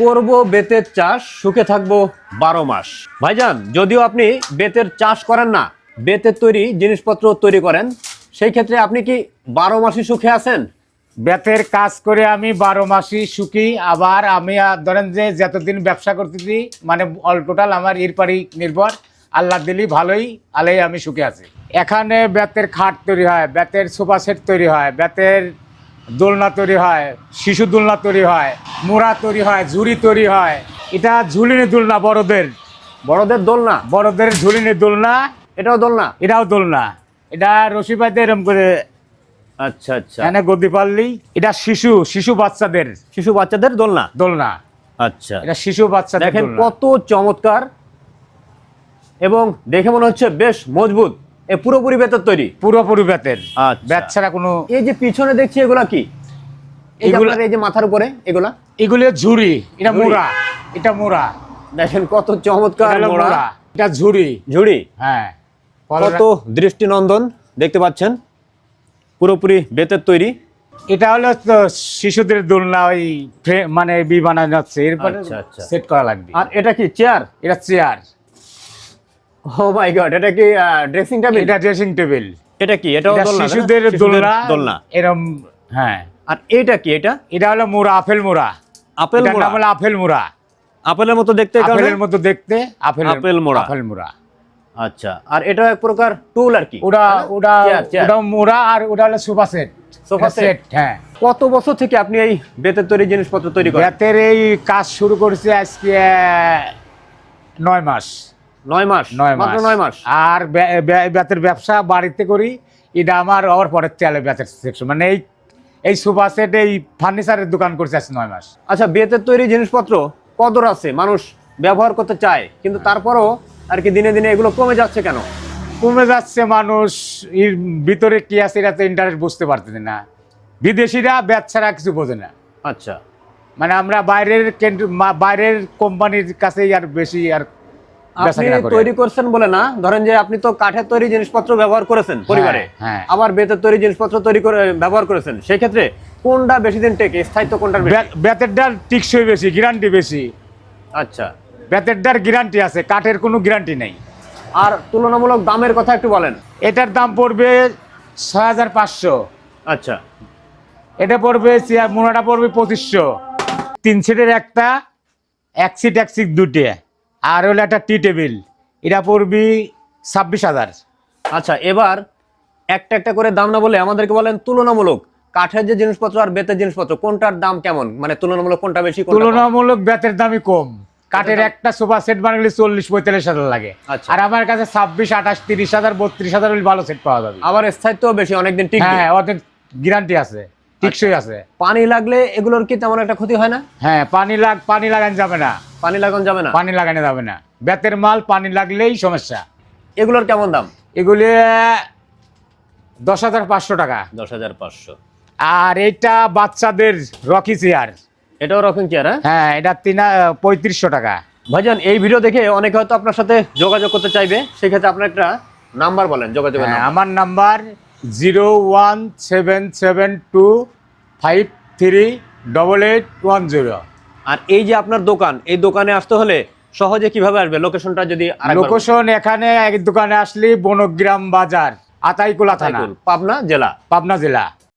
করব বেতের চাষ, সুখে থাকব বারো মাস। ভাইজান, যদিও আপনি বেতের চাষ করেন না, বেতের তৈরি জিনিসপত্র তৈরি করেন, সেই ক্ষেত্রে আপনি কি বারো মাসই সুখে আছেন? বেতের কাজ করে আমি বারো মাসই সুখী, আবার আমি ধরেন যে যতদিন ব্যবসা করতেছি মানে অল টোটাল আমার এর পারি নির্ভর, আল্লাহ দিলি ভালোই, আলেই আমি সুখে আছি। এখানে বেতের খাট তৈরি হয়, বেতের সোফা সেট তৈরি হয়, বেতের দোলনা তৈরি হয় শিশু দোলনা তৈরি হয় মোড়া তৈরি হয় ঝুড়ি তৈরি হয়। এটা ঝুলিনি দোলনা বড়দের। বড়দের দোলনা? বড়দের ঝুলিনি দোলনা। এটাও দোলনা? এটাও দোলনা। এটা রশি পাইতে এরম করে আচ্ছা আচ্ছা। এখানে গদি পারলি এটা শিশু শিশু বাচ্চাদের। শিশু বাচ্চাদের দোলনা? দোলনা। আচ্ছা। এটা শিশু বাচ্চাদের দেখেন কত চমৎকার। এবং দেখে মনে হচ্ছে বেশ মজবুত। এ পুরোপুরি বেতের তৈরি? পুরোপুরি বেতের। আচ্ছা। বেত ছাড়া কোনো এই যে পিছনে দেখছি এগুলা কি? এগুলা- এই যে মাথার উপরে এগুলা? এগুলো ঝুড়ি এটা মোড়া এটা মোড়া। দেখেন কত চমৎকার মোড়া। এটা ঝুড়ি। ঝুড়ি? হ্যাঁ। কত দৃষ্টিনন্দন দেখতে পাচ্ছেন? পুরোপুরি বেতের তৈরি। এটা হলো শিশুদের দোলনা ওই মানে বি বানানো হচ্ছে। এরপরে আচ্ছা, আচ্ছা। সেট করা লাগবে। আর এটা কি চেয়ার? এটা চেয়ার। ও মাই গড এটা কি ড্রেসিং টেবিল এটা ড্রেসিং টেবিল এটা কি? এটা শিশুদের দোলনা। দোলনা। এরম হ্যাঁ। আর এটা কি এটা? এটা হলো মোড়া আপেল মোড়া। আপেল মোড়া? হলো আপেল মোড়া। আপেলের মতো দেখতে আপেলের মতো দেখতে আপেল আপেল মোড়া। আপেল মোড়া। আচ্ছা আর এটা এক প্রকার টুল আর কি? ওটা ওটা। ওটা মোড়া আর ওটা হলো সোফা সেট। Sofa set. হ্যাঁ। কত বছর থেকে আপনি এই বেতের তৈরি জিনিসপত্র তৈরি করেন? বেতের এই কাজ শুরু করেছে আজকে নয় মাস। নয় মাস নয় মাস। নয় মাস। আর বেতের ব্যবসা বাড়িতে করি এটা আমার হওয়ার পরে চালে বেতের সেকশন মানে এই এই সোফা সেট এই ফার্নিচারের দোকান করছে আজকে নয় মাস। আচ্ছা বেতের তৈরি জিনিসপত্র কদর আছে মানুষ ব্যবহার করতে চায় কিন্তু তারপরও আর কি দিনে দিনে এগুলো কমে যাচ্ছে কেন? কমে যাচ্ছে মানুষ এর ভিতরে কি আছে এটা তো ইন্টারেস্ট বুঝতে পারতেছে না। বিদেশিরা ব্যাট ছাড়া কিছু বোঝে না। আচ্ছা। মানে আমরা বাইরের বাইরের কোম্পানির কাছেই আর বেশি আর আপনি তৈরি করছেন বলে না ধরেন যে আপনি তো কাঠের তৈরি জিনিসপত্র ব্যবহার করেছেন পরিবারে হ্যাঁ। আবার বেতের তৈরি জিনিসপত্র তৈরি করে ব্যবহার করেছেন সেই ক্ষেত্রে কোনটা বেশি দিন টেকে স্থায়িত্ব কোনটার বেশি? বেতের ডাল টিকসই বেশি গ্যারান্টি বেশি। আচ্ছা। বেতের ডাল গ্যারান্টি আছে কাঠের কোনো গ্যারান্টি নেই। আর তুলনামূলক দামের কথা একটু বলেন। এটার দাম পড়বে ছয় হাজার পাঁচশো। আচ্ছা। এটা পড়বে মোনাটা পড়বে পঁচিশশো। তিন সিটের একটা এক সিট এক সিট দুটে আর হলো একটা টি টেবিল এটা পড়বি ছাব্বিশ হাজার। আচ্ছা এবার একটা একটা করে দাম না বলে আমাদেরকে বলেন তুলনামূলক কাঠের যে জিনিসপত্র আর বেতের জিনিসপত্র কোনটার দাম কেমন? মানে তুলনামূলক কোনটা বেশি তুলনামূলক বেতের দামই কম। কাঠের একটা সোফা সেট বানালে চল্লিশ পঁয়তাল্লিশ হাজার লাগে। আচ্ছা। আর আমার কাছে ছাব্বিশ আঠাশ তিরিশ হাজার বত্রিশ হাজার ভালো সেট পাওয়া যাবে। আবার স্থায়িত্ব বেশি অনেকদিন ঠিক হ্যাঁ অর্ধেক গ্যারান্টি আছে। টিকসই আছে। পানি লাগলে এগুলোর কি তেমন একটা ক্ষতি হয় না? হ্যাঁ পানি লাগ পানি লাগানো যাবে না। পানি লাগানো যাবে না? পানি লাগানো যাবে না। বেতের মাল পানি লাগলেই সমস্যা। এগুলোর কেমন দাম? এগুলি দশ হাজার পাঁচশো টাকা। দশ হাজার পাঁচশো। আর এটা বাচ্চাদের রকি চেয়ার। এটাও রকিং চেয়ার হ্যাঁ? হ্যাঁ এটা তিন পঁয়ত্রিশশো টাকা। ভাইজান এই ভিডিও দেখে অনেকে হয়তো আপনার সাথে যোগাযোগ করতে চাইবে। সেক্ষেত্রে আপনার একটা নাম্বার বলেন যোগাযোগের হ্যাঁ, আমার number zero one seven seven two five three double eight one zero আর এই যে আপনার দোকান এই দোকানে আসতে হলে সহজে কীভাবে আসবে? লোকেশনটা যদি লোকেশন এখানে এক দোকানে আসলে বনগ্রাম বাজার আতাইকুলা থানা। পাবনা জেলা। পাবনা জেলা।